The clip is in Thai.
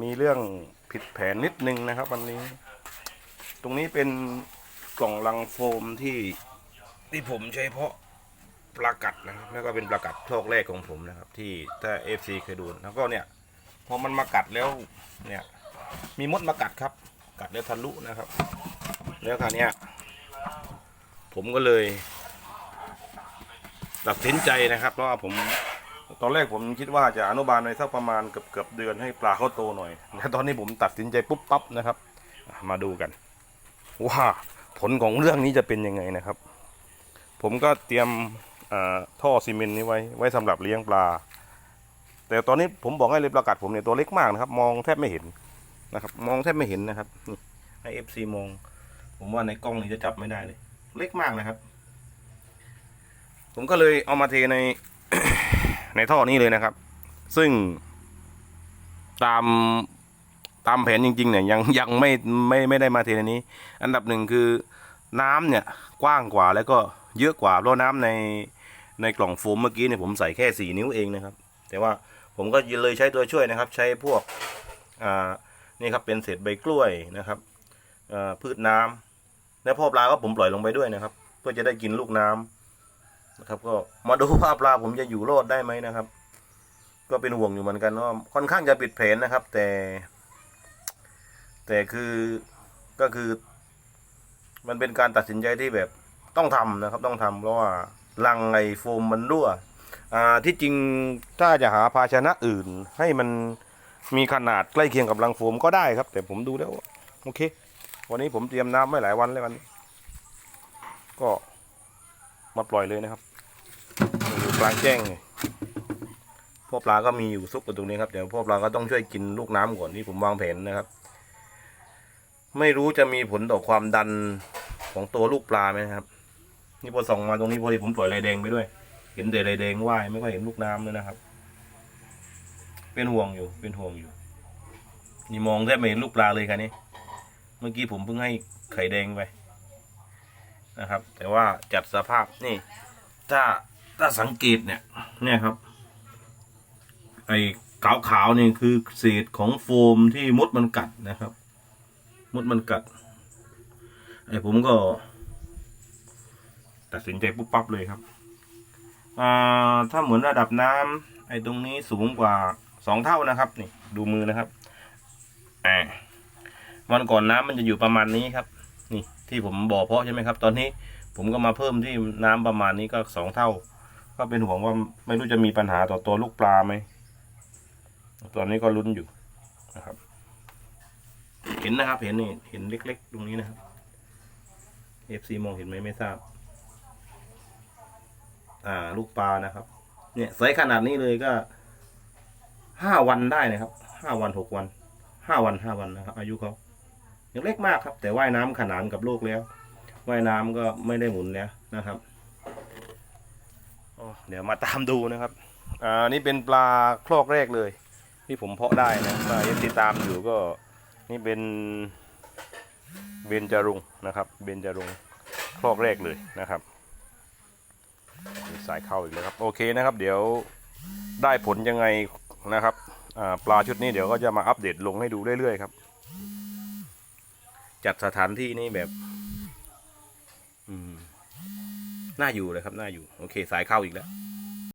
มีเรื่องผิดแผนนิดนึงนะครับ วันนี้ ตรงนี้เป็นกล่องลังโฟมที่ที่ผมใช้เพาะปลากัดนะครับ แล้วก็เป็นปลากัดโลกแรกของผมนะครับ ที่ถ้าเอฟซีเคยดูแล้วก็เนี่ยพอมันมากัดแล้วเนี่ย มีมดมากัดครับ กัดแล้วทะลุนะครับ แล้วคราวนี้ผมก็เลยตัดสินใจนะครับ เพราะว่าผม ตอนแรกผมคิดว่าจะอนุบาลในสักประมาณเกือบเกือบเดือนให้ปลาเขาโตหน่อยแต่ตอนนี้ผมตัดสินใจปุ๊บปั๊บนะครับ มาดูกัน ว่าผลของเรื่องนี้จะเป็นยังไงนะครับ ผมก็เตรียมท่อซีเมนต์นี้ไว้ไว้สำหรับเลี้ยงปลา แต่ตอนนี้ผมบอกให้เลยปลากัดผมเนี่ยตัวเล็กมากนะครับ มองแทบไม่เห็นนะครับ มองแทบไม่เห็นนะครับให้เอฟซีมอง ผมว่าในกล้องนี้จะจับไม่ได้เลย เล็กมากนะครับ ผมก็เลยเอามาเทใน ในท่อนี้เลยนะครับ ซึ่งตามตามแผนจริง ๆ เนี่ยยังยังไม่ไม่ไม่ได้มาเทในนี้ อันดับหนึ่งคือน้ำเนี่ยกว้างกว่าแล้วก็เยอะกว่าเพราะน้ำในในกล่องโฟมเมื่อกี้เนี่ยผมใส่แค่สี่นิ้วเองนะครับ แต่ว่าผมก็เลยใช้ตัวช่วยนะครับ ใช้พวกอ่านี่ครับเป็นเศษใบกล้วยนะครับอ่าพืชน้ำและพ่อปลาก็ผมปล่อยลงไปด้วยนะครับ เพื่อจะได้กินลูกน้ำ นะครับ ก็มาดูว่าปลาผมจะอยู่รอดได้ไหมนะครับ ก็เป็นห่วงอยู่เหมือนกันว่าค่อนข้างจะปิดแผนนะครับ แต่ แต่คือก็คือ มันเป็นการตัดสินใจที่แบบต้องทำนะครับ ต้องทำเพราะว่าลังไอโฟมมันรั่วอ่าที่จริงถ้าจะหาภาชนะอื่น ให้มันมีขนาดใกล้เคียงกับลังโฟมก็ได้ครับ แต่ผมดูแล้วโอเค วันนี้ผมเตรียมน้ำไว้หลายวันแล้ววันนี้ก็ มาปล่อยเลยนะครับอยู่กลางแจ้งเลยพวกปลาก็มีอยู่ซุกอยู่ตรงนี้ครับเดี๋ยวพวกปลาก็ต้องช่วยกินลูกน้ำก่อนที่ผมวางแผนนะครับ ไม่รู้จะมีผลต่อความดันของตัวลูกปลาไหมครับ นี่พอส่องมาตรงนี้พอดีผมปล่อยไรแดงไปด้วย เห็นแต่ไรแดงว่ายไม่ค่อยเห็นลูกน้ำเลยนะครับ เป็นห่วงอยู่ เป็นห่วงอยู่ นี่มองแทบไม่เห็นลูกปลาเลยครับนี่เมื่อกี้ผมเพิ่งให้ไข่แดงไป นะครับ แต่ว่าจัดสภาพนี่ ถ้าถ้าสังเกตเนี่ย เนี่ยครับ ไอ้ขาวๆนี่คือเศษของโฟมที่มดมันกัดนะครับ มดมันกัด ไอ้ผมก็ ตัดสินใจปุ๊บปั๊บเลยครับอ่าถ้าเหมือนระดับน้ำไอ้ตรงนี้สูงกว่าสองเท่านะครับ นี่ ดูมือนะครับอ่าวันก่อนน้ำมันจะอยู่ประมาณนี้ครับ นี่ที่ผมบ่อเพาะใช่ไหมครับ ตอนนี้ผมก็มาเพิ่มที่น้ำประมาณนี้ก็สองเท่า ก็เป็นห่วงว่าไม่รู้จะมีปัญหาต่อตัวลูกปลาไหมตอนนี้ก็ลุ้นอยู่นะครับ เห็นนะครับ เห็นนี่เห็นเล็ก ๆ ตรงนี้นะครับ FC มองเห็นไหมไม่ทราบ อ่า ลูกปลานะครับ เนี่ยไซส์ขนาดนี้เลยก็ห้าวันได้นะครับห้าวันหกวันห้าวันห้าวันนะครับ อายุเขา ยังเล็กมากครับ แต่ว่ายน้ำขนานกับโลกแล้ว ว่ายน้ำก็ไม่ได้หมุนแล้วนะครับเดี๋ยวมาตามดูนะครับอ่านี่เป็นปลาคลอกแรกเลย ที่ผมเพาะได้นะถ้าเอฟซีตามอยู่ก็นี่เป็นเบญจารุงนะครับ เบญจารุงคลอกแรกเลยนะครับสายเข้าอีกแล้วครับโอเคนะครับ เดี๋ยวได้ผลยังไงนะครับปลาชุดนี้เดี๋ยวก็จะมาอัปเดตลงให้ดูเรื่อยๆครับ จัดสถานที่นี่แบบ อืมน่าอยู่เลยครับ น่าอยู่ โอเค สายเข้าอีกแล้ว